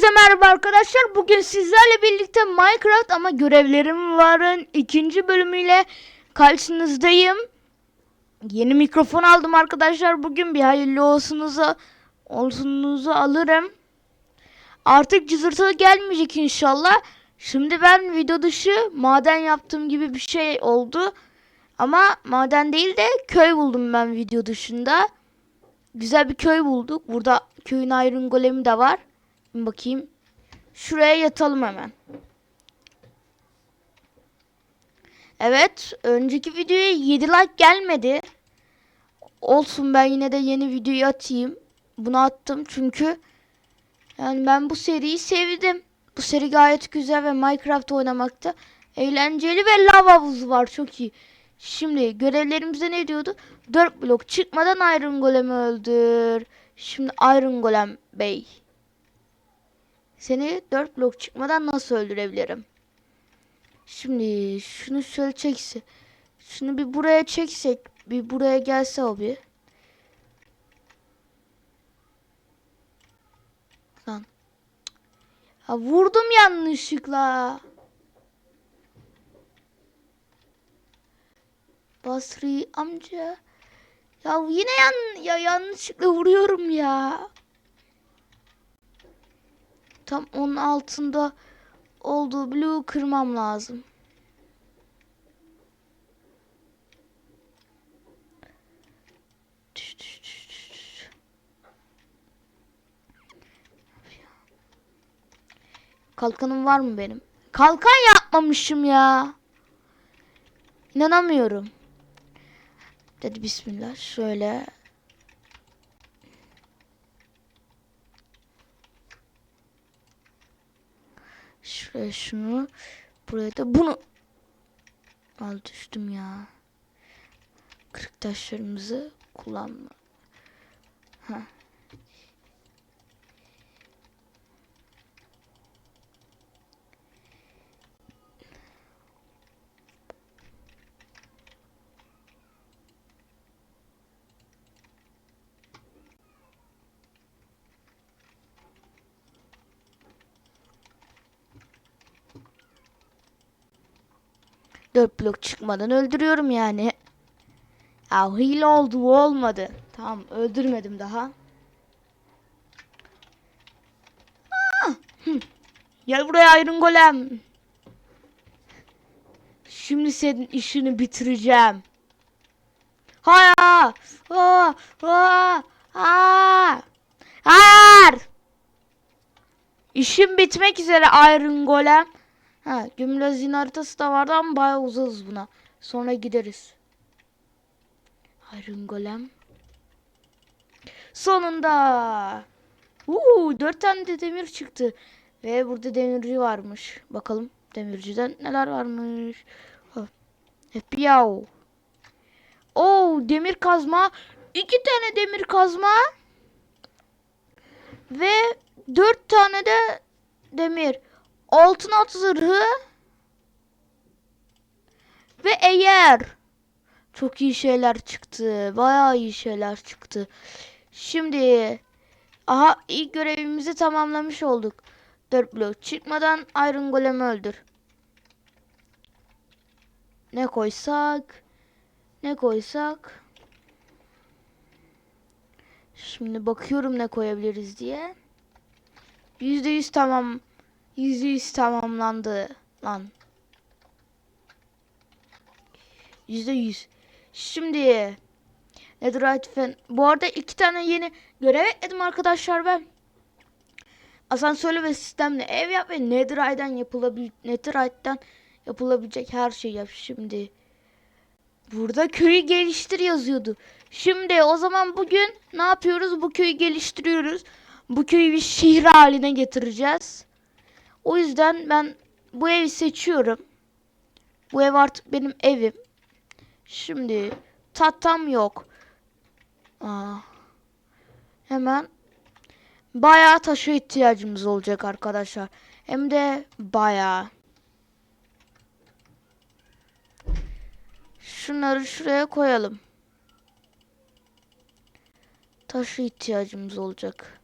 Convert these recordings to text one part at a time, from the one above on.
Herkese merhaba arkadaşlar. Bugün sizlerle birlikte Minecraft ama görevlerim varın ikinci bölümüyle karşınızdayım. Yeni mikrofon aldım arkadaşlar. Bugün bir hayırlı olsunuza olsunuzu alırım. Artık cızırtı gelmeyecek inşallah. Şimdi ben video dışı maden yaptığım gibi bir şey oldu. Ama maden değil de köy buldum ben video dışında. Güzel bir köy bulduk. Burada köyün Iron Golem'i de var. Bakayım. Şuraya yatalım hemen. Evet. Önceki videoya 7 like gelmedi. Olsun ben yine de yeni videoyu atayım. Bunu attım çünkü yani ben bu seriyi sevdim. Bu seri gayet güzel ve Minecraft oynamakta eğlenceli ve lava havuzu var çok iyi. Şimdi görevlerimizde ne diyordu? 4 blok çıkmadan Iron Golem'i öldür. Şimdi Iron Golem Bey. Seni 4 blok çıkmadan nasıl öldürebilirim? Şimdi şunu şöyle çekse. Şunu bir buraya çeksek. Bir buraya gelse o bir. Lan. Ha, vurdum yanlışlıkla. Basri amca. Ya yine yan ya yanlışlıkla vuruyorum ya. Tam onun altında olduğu bloğu kırmam lazım. Kalkanım var mı benim? Kalkan yapmamışım ya. İnanamıyorum. Dedi bismillah şöyle. Şuraya şunu. Buraya da bunu. Al düştüm ya. Kırık taşlarımızı kullanma. Ha. Dört blok çıkmadan öldürüyorum yani. Ya hile oldu bu olmadı. Tamam öldürmedim daha. Aa, hı. Gel buraya Iron Golem. Şimdi senin işini bitireceğim. Hayır. Aa, aa. Hayır. İşim bitmek üzere Iron Golem. Ha, Gümlezin haritası da vardı ama bayağı uzarız buna. Sonra gideriz. Iron Golem. Sonunda. Uuu dört tane de demir çıktı. Ve burada demirci varmış. Bakalım demirciden neler varmış. Ha. Hep yav. Oo demir kazma. iki tane demir kazma. Ve dört tane de demir. Altın at zırhı. Ve eğer. Çok iyi şeyler çıktı. Bayağı iyi şeyler çıktı. Şimdi. Aha ilk görevimizi tamamlamış olduk. 4 blok çıkmadan Iron Golem'i öldür. Ne koysak? Ne koysak? Şimdi bakıyorum ne koyabiliriz diye. %100 tamam. %100 tamamlandı lan. %100. Şimdi Netherite fen. Bu arada iki tane yeni görev ekledim arkadaşlar ben. Asansörlü ve sistemli ev yap ve Netherite'den yapılabil Netherite'den yapılabilecek her şeyi yap şimdi. Burada köyü geliştir yazıyordu. Şimdi o zaman bugün ne yapıyoruz? Bu köyü geliştiriyoruz. Bu köyü bir şehir haline getireceğiz. O yüzden ben bu evi seçiyorum. Bu ev artık benim evim. Şimdi tatam yok. Aa, hemen bayağı taşa ihtiyacımız olacak arkadaşlar. Hem de bayağı. Şunları şuraya koyalım. Taşı ihtiyacımız olacak.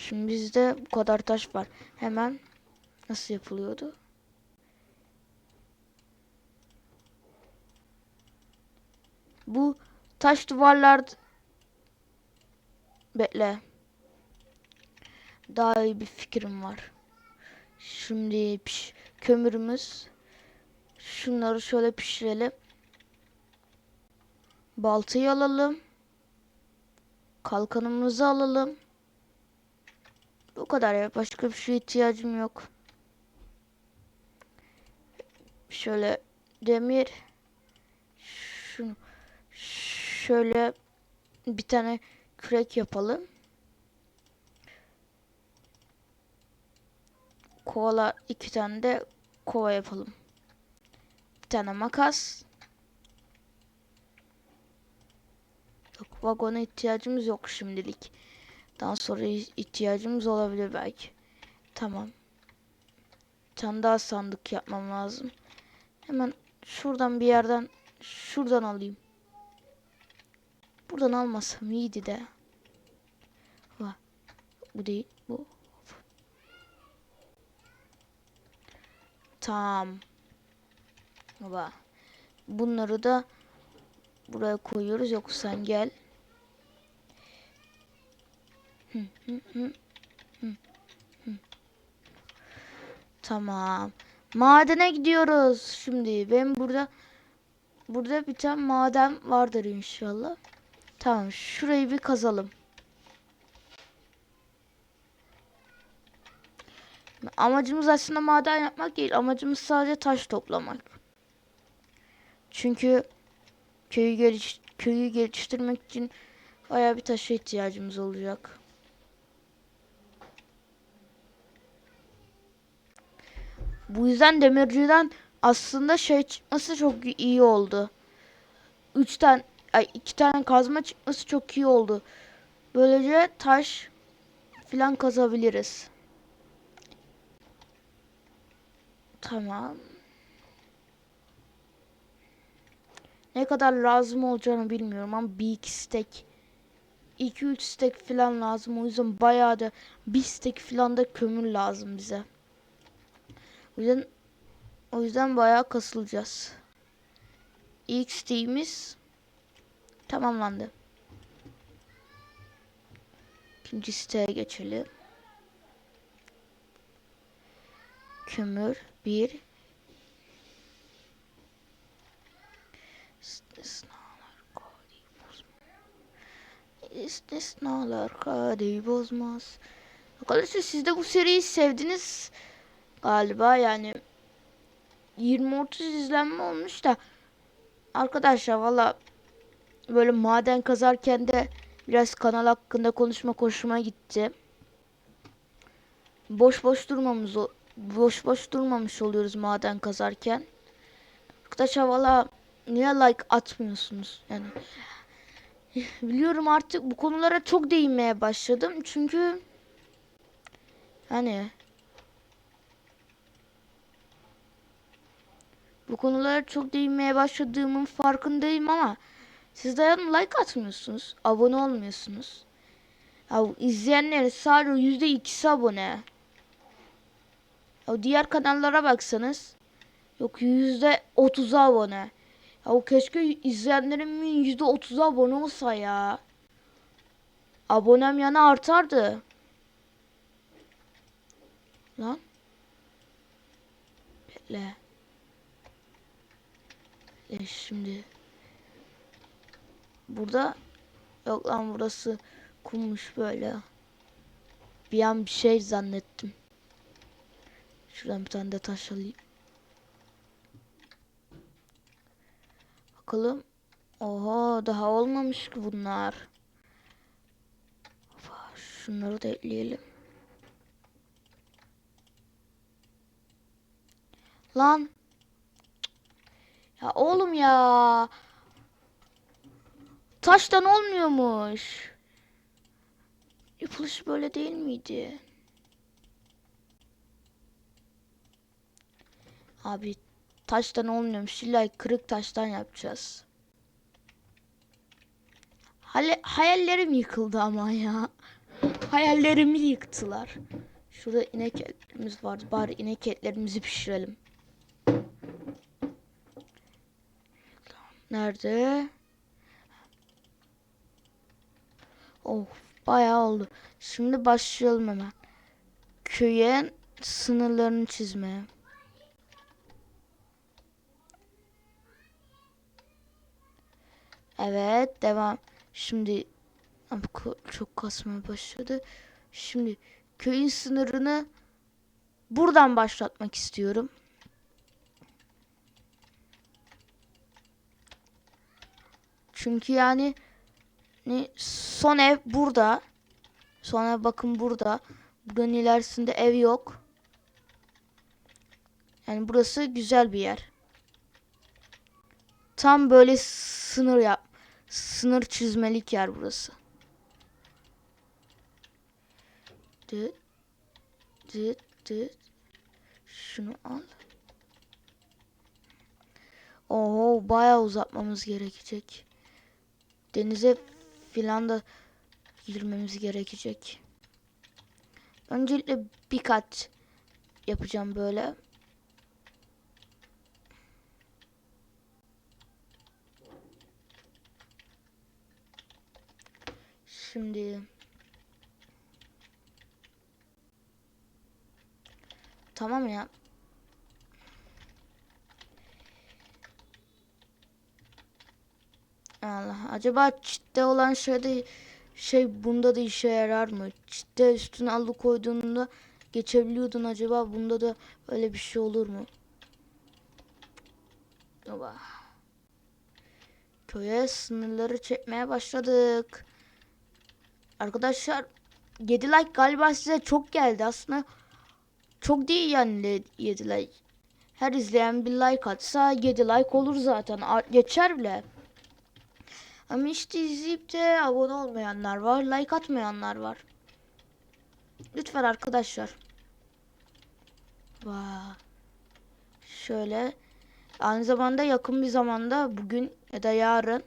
Şimdi bizde bu kadar taş var. Hemen nasıl yapılıyordu? Bu taş duvarlar bekle. Daha iyi bir fikrim var. Şimdi piş, kömürümüz. Şunları şöyle pişirelim. Baltayı alalım. Kalkanımızı alalım. Kadar ya. Başka bir şeye ihtiyacım yok. Şöyle demir. Şunu şöyle bir tane kürek yapalım. Kovalar iki tane de kova yapalım. Bir tane makas. Yok vagona ihtiyacımız yok şimdilik. Daha sonra ihtiyacımız olabilir belki. Tamam. Bir tane daha sandık yapmam lazım. Hemen şuradan bir yerden şuradan alayım. Buradan almasam iyiydi de. Va. Bu değil. Bu. Tamam. Baba. Bunları da buraya koyuyoruz. Yok sen gel. Hı, hı, hı, hı, hı. Tamam. Madene gidiyoruz şimdi. Ben burada burada bir tane maden vardır inşallah. Tamam, şurayı bir kazalım. Amacımız aslında maden yapmak değil. Amacımız sadece taş toplamak. Çünkü köyü geliş köyü geliştirmek için bayağı bir taşa ihtiyacımız olacak. Bu yüzden demirciden aslında şey çıkması çok iyi oldu. Üç tane, ay iki tane kazma çıkması çok iyi oldu. Böylece taş filan kazabiliriz. Tamam. Ne kadar lazım olacağını bilmiyorum ama bir iki stek 2-3 stek falan lazım. O yüzden bayağı da bir stek falan da kömür lazım bize. O yüzden o yüzden bayağı kasılacağız. İlk siteğimiz tamamlandı. İkinci siteye geçelim. Kömür bir istisnalar kadeyi bozmaz. İstisnalar kadeyi bozmaz. Arkadaşlar siz de bu seriyi sevdiniz galiba yani 20-30 izlenme olmuş da arkadaşlar valla böyle maden kazarken de biraz kanal hakkında konuşma hoşuma gitti. Boş boş durmamız boş boş durmamış oluyoruz maden kazarken. Arkadaşlar valla niye like atmıyorsunuz yani biliyorum artık bu konulara çok değinmeye başladım çünkü hani bu konulara çok değinmeye başladığımın farkındayım ama siz de yani like atmıyorsunuz, abone olmuyorsunuz. Ya izleyenlerin sadece yüzde ikisi abone. Ya diğer kanallara baksanız yok yüzde otuzu abone. Ya keşke izleyenlerimin yüzde otuzu abone olsa ya. Abonem yana artardı. Lan. Bekle. E şimdi. Burada yok lan burası kummuş böyle. Bir an bir şey zannettim. Şuradan bir tane de taş alayım. Bakalım. Oha daha olmamış ki bunlar. Şunları da ekleyelim. Lan. Ya oğlum ya. Taştan olmuyormuş. Yapılışı böyle değil miydi? Abi taştan olmuyormuş. İlla kırık taştan yapacağız. Hale hayallerim yıkıldı ama ya. hayallerimi yıktılar. Şurada inek etlerimiz vardı. Bari inek etlerimizi pişirelim. Nerede? Of bayağı oldu. Şimdi başlayalım hemen. Köyün sınırlarını çizmeye. Evet devam. Şimdi çok kasmaya başladı. Şimdi köyün sınırını buradan başlatmak istiyorum. Çünkü yani ne son ev burada. Son ev bakın burada. Buranın ilerisinde ev yok. Yani burası güzel bir yer. Tam böyle sınır yap. Sınır çizmelik yer burası. Dıt. Dıt dıt. Şunu al. Oho bayağı uzatmamız gerekecek. Denize filan da girmemiz gerekecek. Öncelikle bir kat yapacağım böyle. Şimdi Tamam ya. Allah. Acaba çitte olan şeyde şey bunda da işe yarar mı? Çitte üstüne alı koyduğunda geçebiliyordun acaba bunda da öyle bir şey olur mu? Oba. Köye sınırları çekmeye başladık. Arkadaşlar 7 like galiba size çok geldi aslında. Çok değil yani 7 like. Her izleyen bir like atsa 7 like olur zaten. Geçer bile. Ama işte izleyip de abone olmayanlar var. Like atmayanlar var. Lütfen arkadaşlar. Vay. Şöyle. Aynı zamanda yakın bir zamanda bugün ya da yarın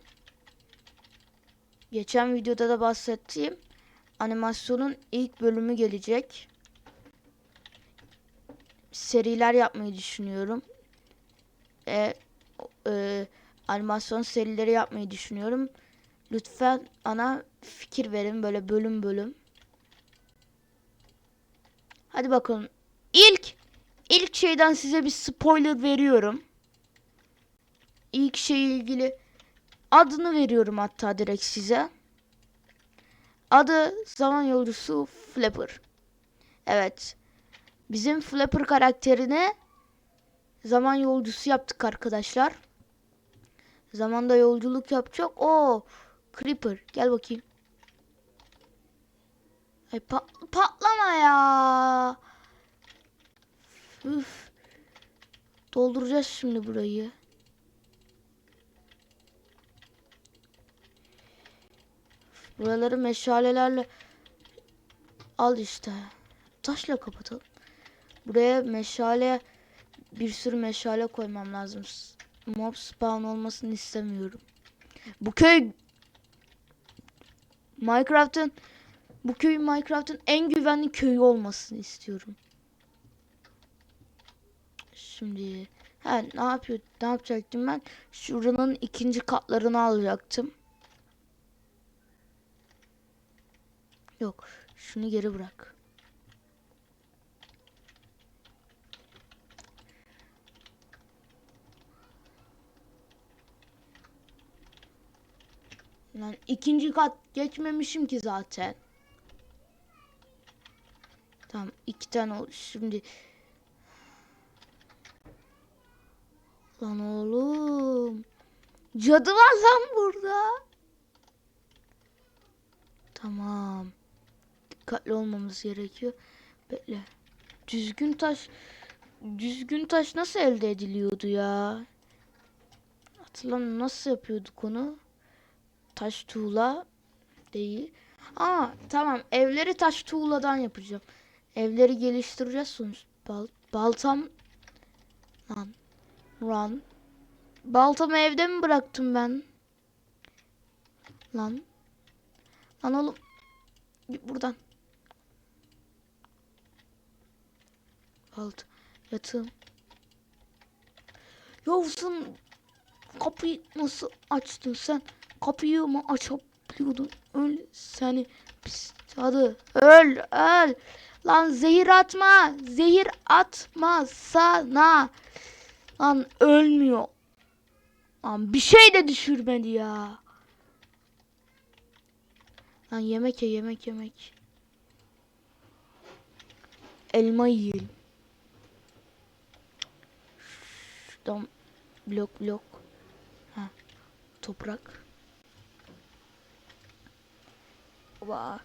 geçen videoda da bahsettiğim animasyonun ilk bölümü gelecek seriler yapmayı düşünüyorum. E, e, animasyon serileri yapmayı düşünüyorum. Lütfen ana fikir verin böyle bölüm bölüm. Hadi bakalım. İlk ilk şeyden size bir spoiler veriyorum. İlk şeyle ilgili adını veriyorum hatta direkt size. Adı zaman yolcusu Flapper. Evet. Bizim Flapper karakterini zaman yolcusu yaptık arkadaşlar. Zamanda yolculuk yapacak. O Creeper gel bakayım. Ay pa- patlama ya. Üf. Dolduracağız şimdi burayı. Buraları meşalelerle al işte. Taşla kapatalım. Buraya meşale bir sürü meşale koymam lazım. Mob spawn olmasını istemiyorum. Bu köy Minecraft'ın bu köy Minecraft'ın en güvenli köyü olmasını istiyorum. Şimdi ha, ne yapıyor ne yapacaktım ben? Şuranın ikinci katlarını alacaktım. Yok, şunu geri bırak. Lan ikinci kat geçmemişim ki zaten. Tamam iki tane oldu. Şimdi Lan oğlum. Cadı var lan burada. Tamam. Dikkatli olmamız gerekiyor. Bekle. Düzgün taş düzgün taş nasıl elde ediliyordu ya? Hatırlamıyorum nasıl yapıyorduk onu? Taş tuğla değil. Aa tamam evleri taş tuğladan yapacağım. Evleri geliştireceğiz sonuç. Bal baltam lan run. Baltamı evde mi bıraktım ben? Lan. Lan oğlum. Git buradan. Alt. Yatığım. Yavsun kapıyı nasıl açtın sen? Kapıyı mı açabiliyordun? Öl seni pis cadı. Öl öl. Lan zehir atma. Zehir atma sana. Lan ölmüyor. Lan bir şey de düşürmedi ya. Lan yemek ye yemek yemek. Elma yiyelim. Şuradan blok blok. Ha, toprak. Oba.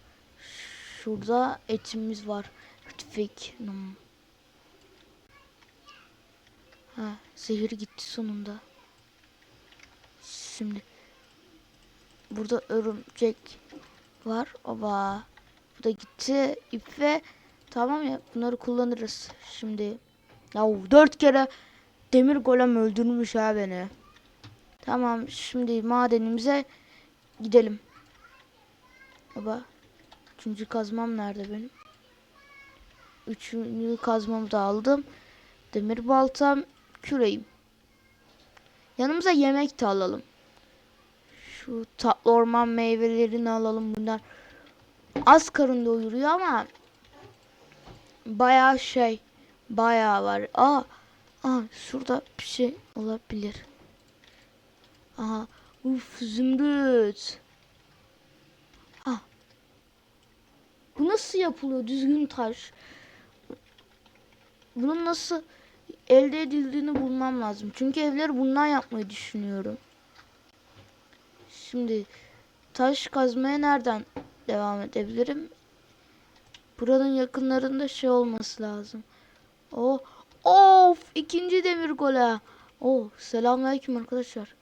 Şurada etimiz var. Tüfek. Ha, zehir gitti sonunda. Şimdi burada örümcek var. Oba. Bu da gitti. İp ve tamam ya bunları kullanırız. Şimdi ya dört kere demir golem öldürmüş ha beni. Tamam şimdi madenimize gidelim. Baba. Üçüncü kazmam nerede benim? Üçüncü kazmamı da aldım. Demir baltam, küreğim. Yanımıza yemek de alalım. Şu tatlı orman meyvelerini alalım bunlar. Az karın doyuruyor ama bayağı şey bayağı var. Aa, aa şurada bir şey olabilir. Aha, uf zümrüt. Ah. Bu nasıl yapılıyor düzgün taş? Bunun nasıl elde edildiğini bulmam lazım. Çünkü evleri bundan yapmayı düşünüyorum. Şimdi taş kazmaya nereden devam edebilirim? Buranın yakınlarında şey olması lazım. Oh, of ikinci demir gole. Oh, selamünaleyküm arkadaşlar.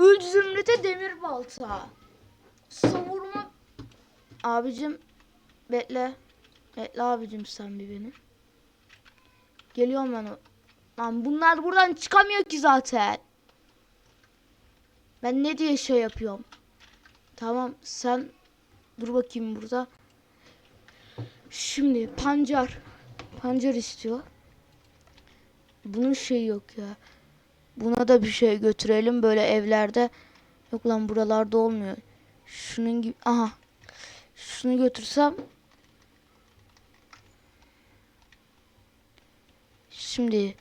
Üç zümrüte demir balta. Savurma. Abicim bekle. Bekle abicim sen bir beni. Geliyorum ben. o- Lan bunlar buradan çıkamıyor ki zaten. Ben ne diye şey yapıyorum. Tamam sen dur bakayım burada. Şimdi pancar. Pancar istiyor. Bunun şeyi yok ya. Buna da bir şey götürelim böyle evlerde. Yok lan buralarda olmuyor. Şunun gibi aha. Şunu götürsem Şimdi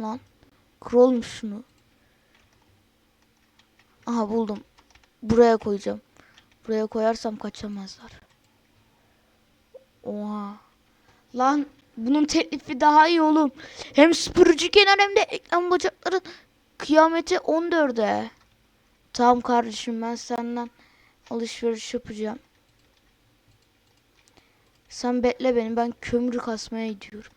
Lan Krolmuş şunu. Aha buldum. Buraya koyacağım. Buraya koyarsam kaçamazlar. Oha. Lan bunun teklifi daha iyi oğlum. Hem süpürücü kenar hem de eklem bacakların kıyameti 14'e. Tamam kardeşim ben senden alışveriş yapacağım. Sen bekle beni ben kömür kasmaya gidiyorum.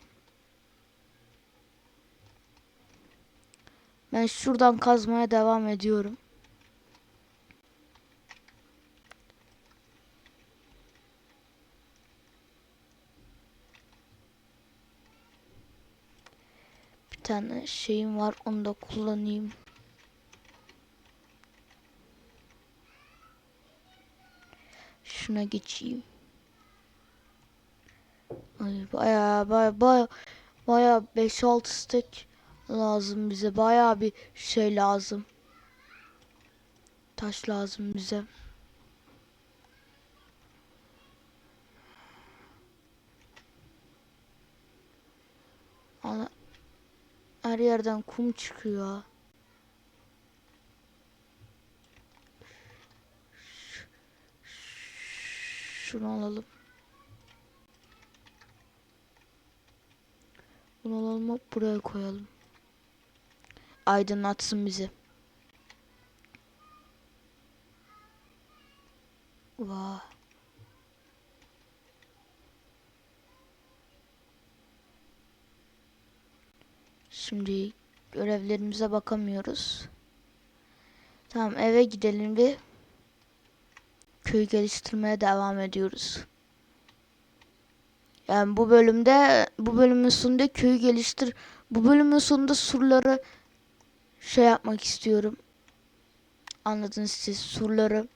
Ben şuradan kazmaya devam ediyorum. Bir tane şeyim var onu da kullanayım. Şuna geçeyim. Ay baya baya baya baya 5-6 stek lazım bize. Baya bir şey lazım. Taş lazım bize. Ana her yerden kum çıkıyor. Şunu alalım. Bunu alalım buraya koyalım. Aydınlatsın bizi. Vah. Şimdi görevlerimize bakamıyoruz. Tamam eve gidelim bir köy geliştirmeye devam ediyoruz. Yani bu bölümde bu bölümün sonunda köyü geliştir. Bu bölümün sonunda surları şey yapmak istiyorum. anladınız siz surları.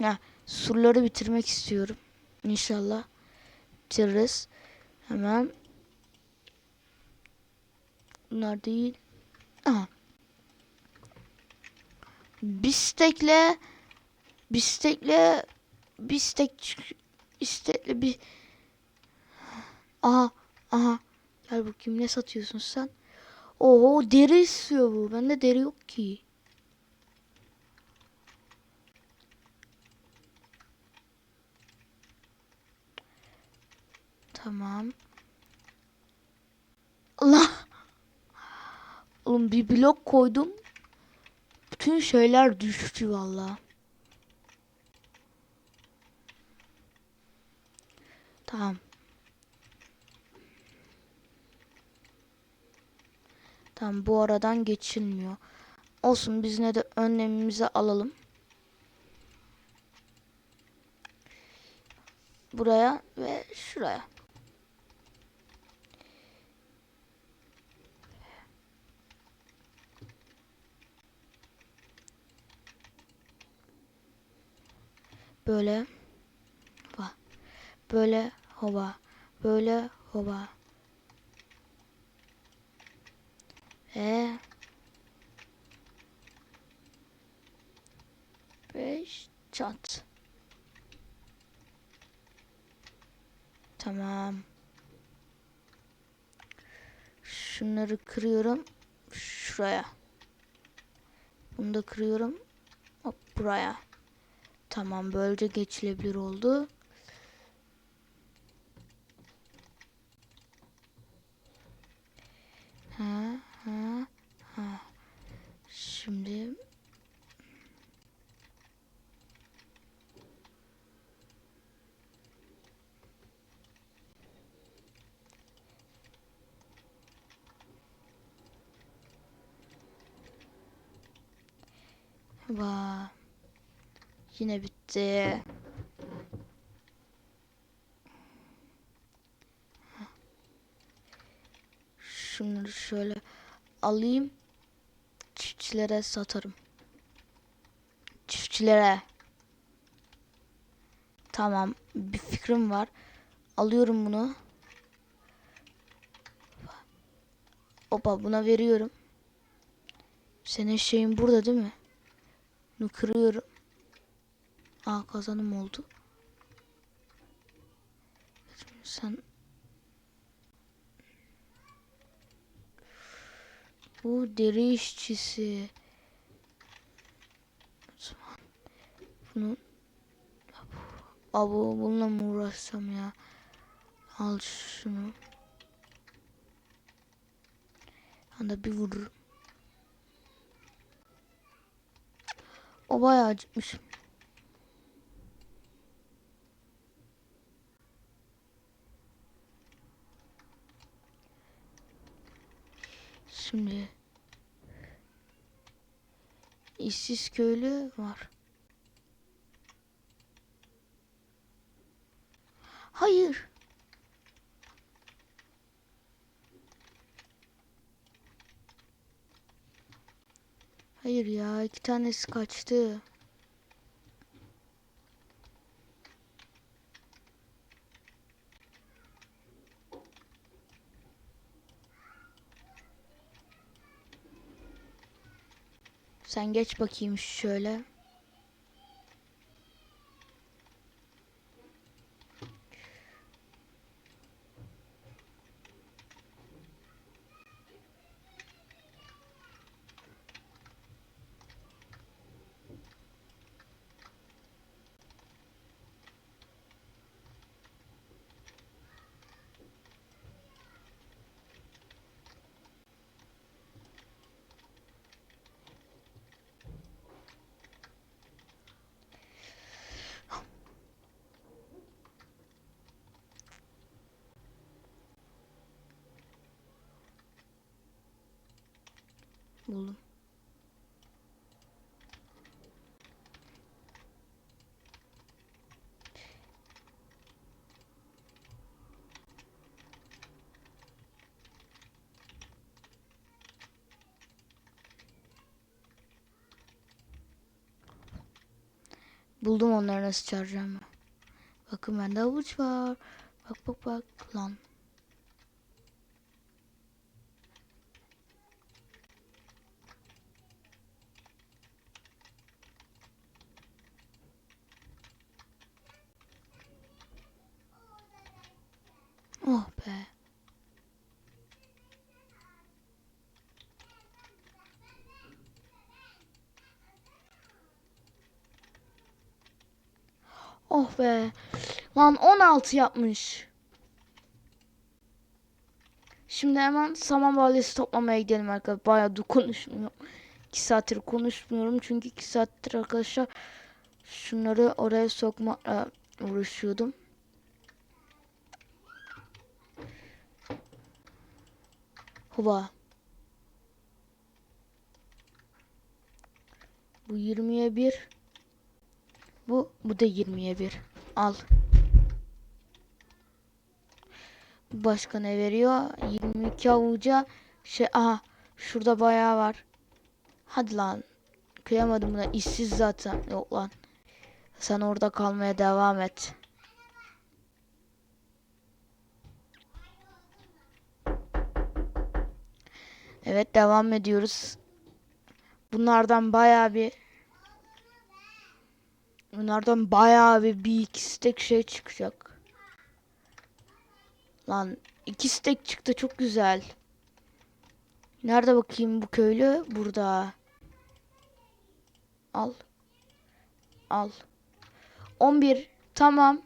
Ya surları bitirmek istiyorum. İnşallah bitiririz. Hemen. Bunlar değil. Aha. Bistekle bistekle bistek istekle bir. Aha aha. Gel bakayım ne satıyorsun sen? Oho deri istiyor bu. Bende deri yok ki. Tamam. Allah! Oğlum bir blok koydum bütün şeyler düştü vallahi. Tamam. Tamam bu aradan geçilmiyor. Olsun biz ne de önlemimizi alalım. Buraya ve şuraya. Böyle. Hova. Böyle hova. Böyle hova. Ve beş çat. Tamam. Şunları kırıyorum. Şuraya. Bunu da kırıyorum. Hop buraya. Tamam böylece geçilebilir oldu. Ha ha ha. Şimdi Vay. Yine bitti. Şunları şöyle alayım. Çiftçilere satarım. Çiftçilere. Tamam. Bir fikrim var. Alıyorum bunu. Opa buna veriyorum. Senin şeyin burada değil mi? Bunu kırıyorum. Aa kazanım oldu. Sen Bu deri işçisi. Bunu Abu bununla mı uğraşsam ya? Al şunu. Anda bir vururum. O bayağı acıkmış. Şimdi işsiz köylü var. Hayır. Hayır ya iki tanesi kaçtı. Sen geç bakayım şöyle. Buldum. Buldum onları nasıl çağıracağımı. Bakın bende avuç var. Bak bak bak lan. Oh be. Oh be. Lan 16 yapmış. Şimdi hemen saman balyası toplamaya gidelim arkadaşlar. Bayağı da konuşmuyorum. 2 saattir konuşmuyorum çünkü 2 saattir arkadaşlar şunları oraya sokmakla uğraşıyordum. Hoba. Bu 20'ye 1. Bu bu da 20'ye 1. Al. Bu Başka ne veriyor? 22 avuca şey aha şurada bayağı var. Hadi lan. Kıyamadım buna. işsiz zaten. Yok lan. Sen orada kalmaya devam et. Evet devam ediyoruz. Bunlardan bayağı bir Bunlardan bayağı bir, bir iki stek şey çıkacak. Lan iki stek çıktı çok güzel. Nerede bakayım bu köylü? Burada. Al. Al. 11. Tamam.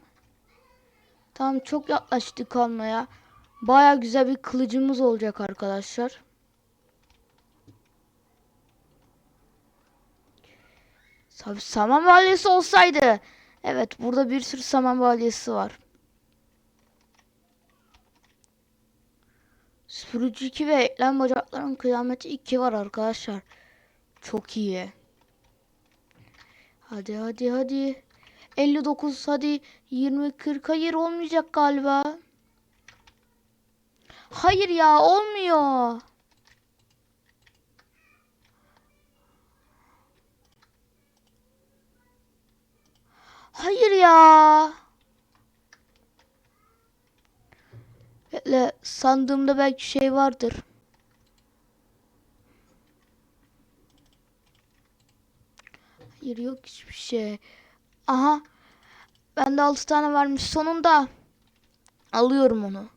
Tamam çok yaklaştık almaya. Baya güzel bir kılıcımız olacak arkadaşlar. Saman balyası olsaydı. Evet burada bir sürü saman balyası var. Süpürücü 2 ve eklem bacakların kıyameti 2 var arkadaşlar. Çok iyi. Hadi hadi hadi. 59 hadi 20 40 hayır olmayacak galiba. Hayır ya olmuyor. Hayır ya. Bekle sandığımda belki şey vardır. Hayır yok hiçbir şey. Aha. Bende 6 tane varmış sonunda. Alıyorum onu.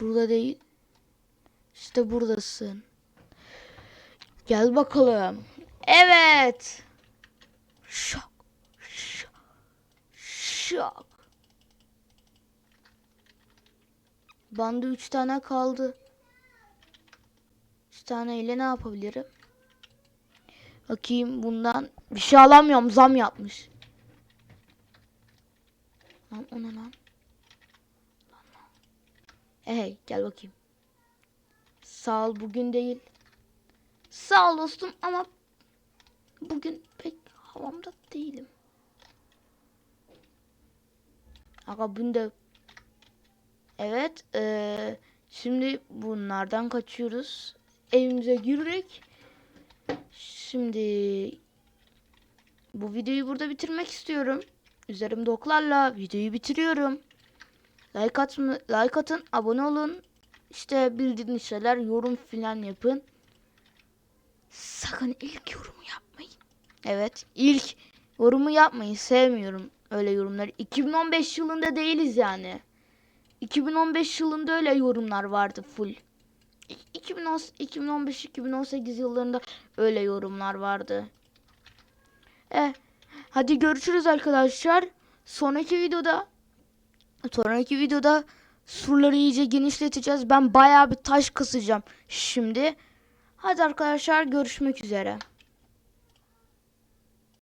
Burada değil. İşte buradasın. Gel bakalım. Evet. Şok. Şok. Şok. Banda 3 tane kaldı. 3 tane ile ne yapabilirim? Bakayım bundan bir şey alamıyorum. Zam yapmış. Lan o ne lan? Hey gel bakayım. Sağ ol bugün değil. Sağ ol dostum ama bugün pek havamda değilim. Aga bunda Evet eee, şimdi bunlardan kaçıyoruz. Evimize girdik. Şimdi bu videoyu burada bitirmek istiyorum. Üzerimde oklarla videoyu bitiriyorum. Like atma, like atın, abone olun. İşte bildiğiniz şeyler, yorum filan yapın. Sakın ilk yorumu yapmayın. Evet, ilk yorumu yapmayın. Sevmiyorum öyle yorumları. 2015 yılında değiliz yani. 2015 yılında öyle yorumlar vardı full. 2015-2018 yıllarında öyle yorumlar vardı. Eh, hadi görüşürüz arkadaşlar. Sonraki videoda sonraki videoda surları iyice genişleteceğiz. Ben bayağı bir taş kasacağım şimdi. Hadi arkadaşlar görüşmek üzere.